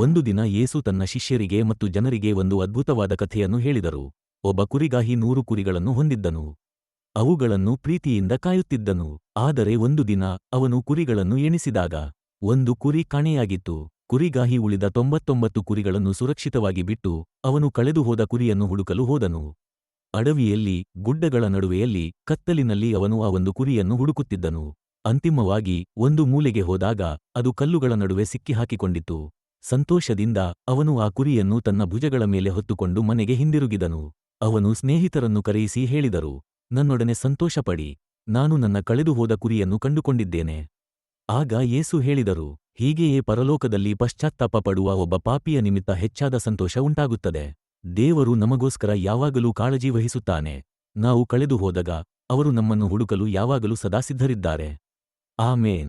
ಒಂದು ದಿನ ಯೇಸು ತನ್ನ ಶಿಷ್ಯರಿಗೆ ಮತ್ತು ಜನರಿಗೆ ಒಂದು ಅದ್ಭುತವಾದ ಕಥೆಯನ್ನು ಹೇಳಿದರು. ಒಬ್ಬ ಕುರಿಗಾಹಿ ನೂರು ಕುರಿಗಳನ್ನು ಹೊಂದಿದ್ದನು. ಅವುಗಳನ್ನು ಪ್ರೀತಿಯಿಂದ ಕಾಯುತ್ತಿದ್ದನು. ಆದರೆ ಒಂದು ದಿನ ಅವನು ಕುರಿಗಳನ್ನು ಎಣಿಸಿದಾಗ ಒಂದು ಕುರಿ ಕಾಣೆಯಾಗಿತ್ತು. ಕುರಿಗಾಹಿ ಉಳಿದ ತೊಂಬತ್ತೊಂಬತ್ತು ಕುರಿಗಳನ್ನು ಸುರಕ್ಷಿತವಾಗಿ ಬಿಟ್ಟು ಅವನು ಕಳೆದುಹೋದ ಕುರಿಯನ್ನು ಹುಡುಕಲು ಹೋದನು. ಅಡವಿಯಲ್ಲಿ, ಗುಡ್ಡಗಳ ನಡುವೆಯಲ್ಲಿ, ಕತ್ತಲಿನಲ್ಲಿ ಅವನು ಆ ಒಂದು ಕುರಿಯನ್ನು ಹುಡುಕುತ್ತಿದ್ದನು. ಅಂತಿಮವಾಗಿ ಒಂದು ಮೂಲೆಗೆ ಹೋದಾಗ ಅದು ಕಲ್ಲುಗಳ ನಡುವೆ ಸಿಕ್ಕಿಹಾಕಿಕೊಂಡಿತ್ತು. ಸಂತೋಷದಿಂದ ಅವನು ಆ ಕುರಿಯನ್ನು ತನ್ನ ಭುಜಗಳ ಮೇಲೆ ಹೊತ್ತುಕೊಂಡು ಮನೆಗೆ ಹಿಂದಿರುಗಿದನು. ಅವನು ಸ್ನೇಹಿತರನ್ನು ಕರೆಯಿಸಿ ಹೇಳಿದರು, ನನ್ನೊಡನೆ ಸಂತೋಷಪಡಿ, ನಾನು ನನ್ನ ಕಳೆದುಹೋದ ಕುರಿಯನ್ನು ಕಂಡುಕೊಂಡಿದ್ದೇನೆ. ಆಗ ಯೇಸು ಹೇಳಿದರು, ಹೀಗೆಯೇ ಪರಲೋಕದಲ್ಲಿ ಪಶ್ಚಾತ್ತಾಪ ಪಡುವ ಒಬ್ಬ ಪಾಪಿಯ ನಿಮಿತ್ತ ಹೆಚ್ಚಾದ ಸಂತೋಷ ಉಂಟಾಗುತ್ತದೆ. ದೇವರು ನಮಗೋಸ್ಕರ ಯಾವಾಗಲೂ ಕಾಳಜಿ ವಹಿಸುತ್ತಾನೆ. ನಾವು ಕಳೆದು ಹೋದಾಗ ಅವರು ನಮ್ಮನ್ನು ಹುಡುಕಲು ಯಾವಾಗಲೂ ಸದಾ ಸಿದ್ಧರಿದ್ದಾರೆ. ಆಮೇನ್.